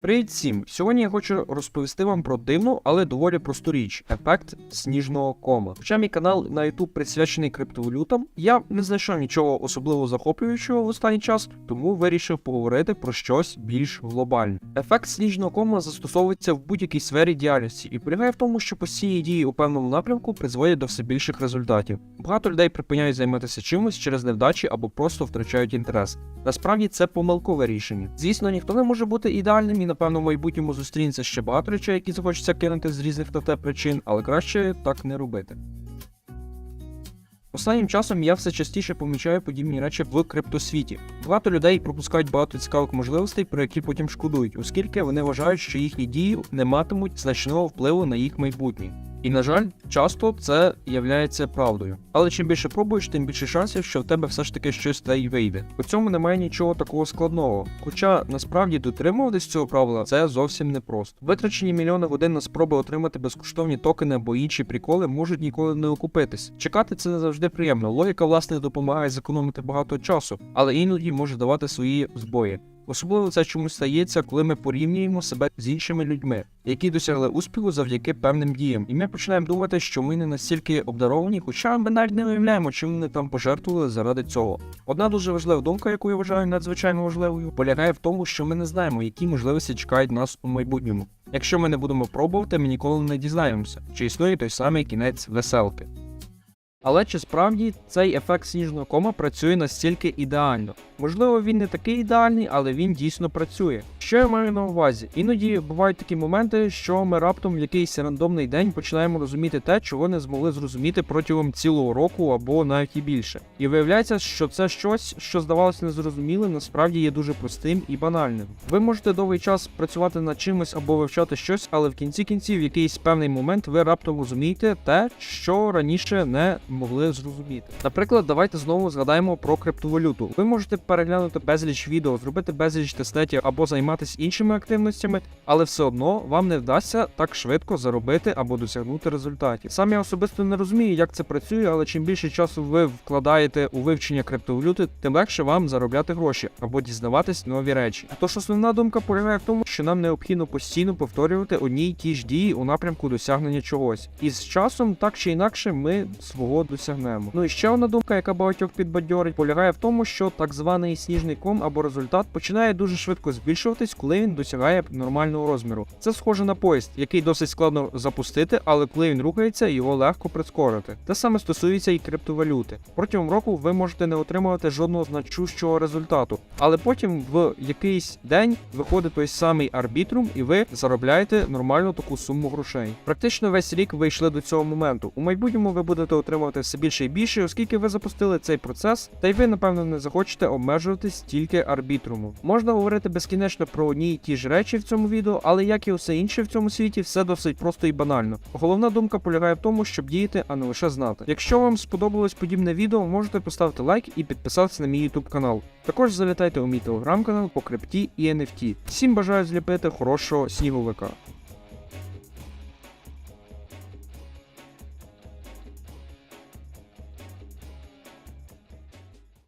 Привіт всім! Сьогодні я хочу розповісти вам про дивну, але доволі просту річ ефект сніжного кома. Хоча мій канал на YouTube присвячений криптовалютам, я не знайшов нічого особливо захоплюючого в останній час, тому вирішив поговорити про щось більш глобальне. Ефект сніжного кома застосовується в будь-якій сфері діяльності і полягає в тому, що постійні дії у певному напрямку призводять до все більших результатів. Багато людей припиняють займатися чимось через невдачі або просто втрачають інтерес. Насправді це помилкове рішення. Звісно, ніхто не може бути ідеальним і напевно в майбутньому зустрінеться ще багато речей, які захочеться кинути з різних на те причин, але краще так не робити. Останнім часом я все частіше помічаю подібні речі в криптосвіті. Багато людей пропускають багато цікавих можливостей, про які потім шкодують, оскільки вони вважають, що їхні дії не матимуть значного впливу на їх майбутнє. І на жаль, часто це являється правдою. Але чим більше пробуєш, тим більше шансів, що в тебе все ж таки щось та й вийде. У цьому немає нічого такого складного. Хоча насправді дотримуватись цього правила це зовсім непросто. Витрачені мільйони годин на спроби отримати безкоштовні токени або інші приколи можуть ніколи не окупитись. Чекати це не завжди приємно. Логіка власне допомагає зекономити багато часу, але іноді може давати свої збої. Особливо це чомусь стається, коли ми порівнюємо себе з іншими людьми, які досягли успіху завдяки певним діям, і ми починаємо думати, що ми не настільки обдаровані, хоча ми навіть не уявляємо, чим вони там пожертвували заради цього. Одна дуже важлива думка, яку я вважаю надзвичайно важливою, полягає в тому, що ми не знаємо, які можливості чекають нас у майбутньому. Якщо ми не будемо пробувати, ми ніколи не дізнаємося, чи існує той самий кінець веселки. Але чи справді цей ефект сніжного кома працює настільки ідеально? Можливо, він не такий ідеальний, але він дійсно працює. Що я маю на увазі? Іноді бувають такі моменти, що ми раптом в якийсь рандомний день починаємо розуміти те, чого не змогли зрозуміти протягом цілого року або навіть і більше. І виявляється, що це щось, що здавалося незрозумілим, насправді є дуже простим і банальним. Ви можете довгий час працювати над чимось або вивчати щось, але в кінці кінців, в якийсь певний момент, ви раптом розумієте те, що раніше не могли зрозуміти. Наприклад, давайте знову згадаємо про криптовалюту. Ви можете переглянути безліч відео, зробити безліч тестетів або займатися іншими активностями, але все одно вам не вдасться так швидко заробити або досягнути результатів. Сам я особисто не розумію, як це працює, але чим більше часу ви вкладаєте у вивчення криптовалюти, тим легше вам заробляти гроші або дізнаватись нові речі. Тож основна думка полягає в тому, що нам необхідно постійно повторювати одні й ті ж дії у напрямку досягнення чогось. І з часом, так чи інакше, ми свого досягнемо. Ну і ще одна думка, яка багатьох підбадьорить, полягає в тому, що так званий сніжний ком або результат починає дуже швидко збільшуватись, коли він досягає нормального розміру. Це схоже на поїзд, який досить складно запустити, але коли він рухається, його легко прискорити. Те саме стосується і криптовалюти. Протягом року ви можете не отримувати жодного значущого результату, але потім в якийсь день виходить той самий арбітрум, і ви заробляєте нормальну таку суму грошей. Практично весь рік ви йшли до цього моменту. У майбутньому ви будете отримувати все більше і більше, оскільки ви запустили цей процес, та й ви, напевно, не захочете обмежуватись тільки арбітрумом. Можна говорити безкінечно про одні й ті ж речі в цьому відео, але як і усе інше в цьому світі, все досить просто і банально. Головна думка полягає в тому, щоб діяти, а не лише знати. Якщо вам сподобалось подібне відео, можете поставити лайк і підписатися на мій YouTube канал. Також завітайте у мій телеграм-канал по крипті і NFT. Всім бажаю зліпити хорошого сніговика.